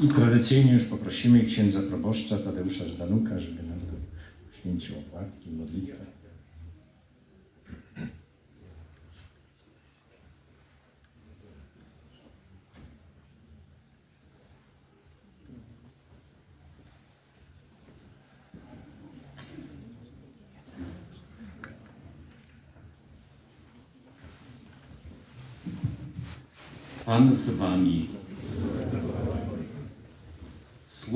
I tradycyjnie już poprosimy księdza proboszcza Tadeusza Żdanuka, żeby nam poświęcił opłatki, modlitwę. Pan z wami.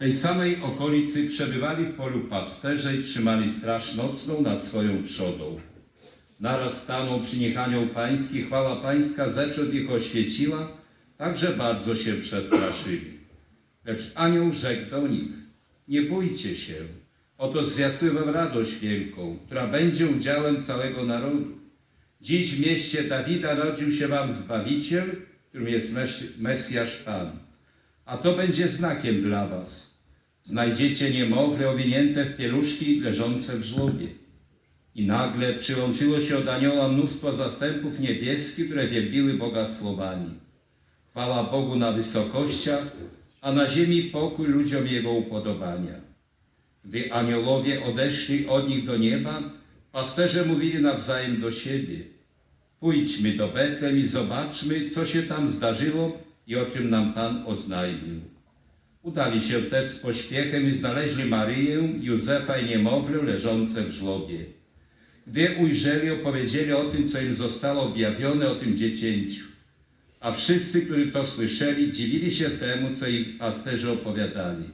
Tej samej okolicy przebywali w polu pasterze i trzymali straż nocną nad swoją trzodą. Naraz stanął przy nich anioł pański, chwała pańska zewsząd ich oświeciła, także bardzo się przestraszyli. Lecz anioł rzekł do nich, nie bójcie się, oto zwiastuję wam radość wielką, która będzie udziałem całego narodu. Dziś w mieście Dawida rodził się wam Zbawiciel, którym jest Mes- Mesjasz Pan. A to będzie znakiem dla was. Znajdziecie niemowlę owinięte w pieluszki leżące w żłobie. I nagle przyłączyło się od anioła mnóstwo zastępów niebieskich, które wielbiły Boga słowami. Chwała Bogu na wysokościach, a na ziemi pokój ludziom Jego upodobania. Gdy aniołowie odeszli od nich do nieba, pasterze mówili nawzajem do siebie. Pójdźmy do Betlem i zobaczmy, co się tam zdarzyło i o czym nam Pan oznajmił. Udali się też z pośpiechem i znaleźli Maryję, Józefa i niemowlę leżące w żłobie. Gdy ujrzeli, opowiedzieli o tym, co im zostało objawione o tym dziecięciu. A wszyscy, którzy to słyszeli, dziwili się temu, co ich pasterze opowiadali.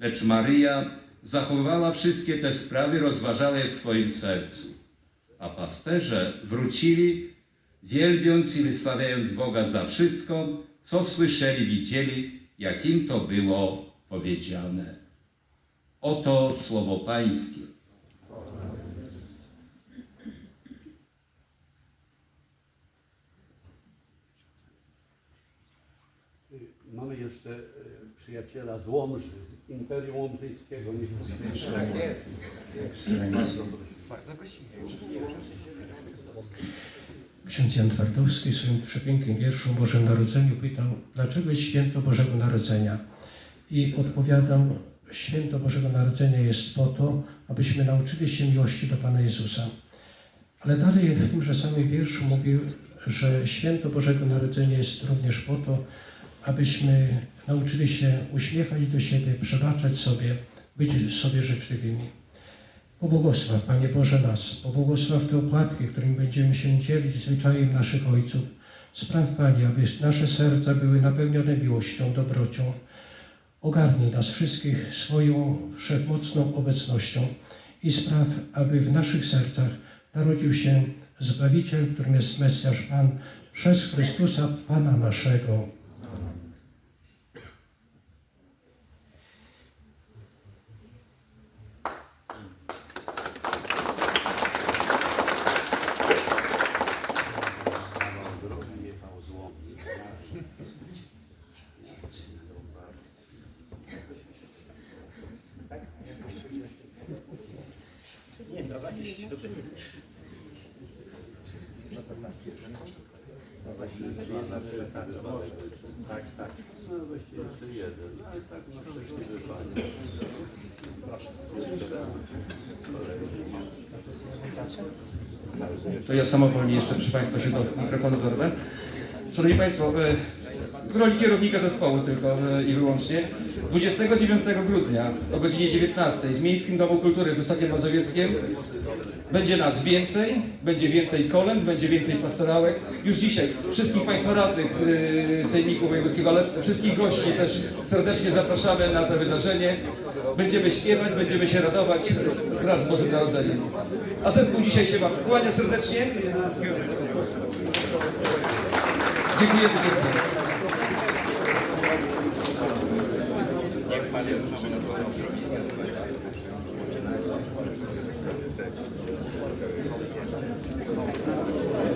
Lecz Maryja zachowywała wszystkie te sprawy, rozważała je w swoim sercu. A pasterze wrócili, wielbiąc i wysławiając Boga za wszystko, co słyszeli, widzieli, jak im to było powiedziane. Oto słowo Pańskie. Mamy jeszcze e, przyjaciela z Łomży, z Imperium Łomżyńskiego. Niech. Tak jest. Bardzo prosimy. Ksiądz Jan Twardowski w swoim przepięknym wierszu o Bożym Narodzeniu pytał, dlaczego jest święto Bożego Narodzenia? I odpowiadał, święto Bożego Narodzenia jest po to, abyśmy nauczyli się miłości do Pana Jezusa. Ale dalej w tymże samym wierszu mówił, że święto Bożego Narodzenia jest również po to, abyśmy nauczyli się uśmiechać do siebie, przebaczać sobie, być sobie życzliwymi. Pobłogosław, Panie Boże, nas. Pobłogosław te opłatki, którymi będziemy się dzielić zwyczajem naszych ojców. Spraw, Panie, aby nasze serca były napełnione miłością, dobrocią. Ogarnij nas wszystkich swoją wszechmocną obecnością i spraw, aby w naszych sercach narodził się Zbawiciel, którym jest Mesjasz Pan, przez Chrystusa Pana naszego. To ja samowolnie jeszcze przy Państwa się do mikrofonu dorwę. Szanowni Państwo, e, w roli kierownika zespołu tylko e, i wyłącznie. 29 grudnia o godzinie 19 w Miejskim Domu Kultury w Wysokiem Mazowieckiem będzie nas więcej, będzie więcej kolęd, będzie więcej pastorałek. Już dzisiaj wszystkich Państwa radnych yy, Sejmiku Wojewódzkiego, ale wszystkich gości też serdecznie zapraszamy na to wydarzenie. Będziemy śpiewać, będziemy się radować wraz z Bożym Narodzeniem. A zespół dzisiaj się Wam kłania serdecznie. Kochanie, Thank you.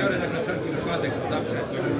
biorę tak na wszelki wypadek zawsze.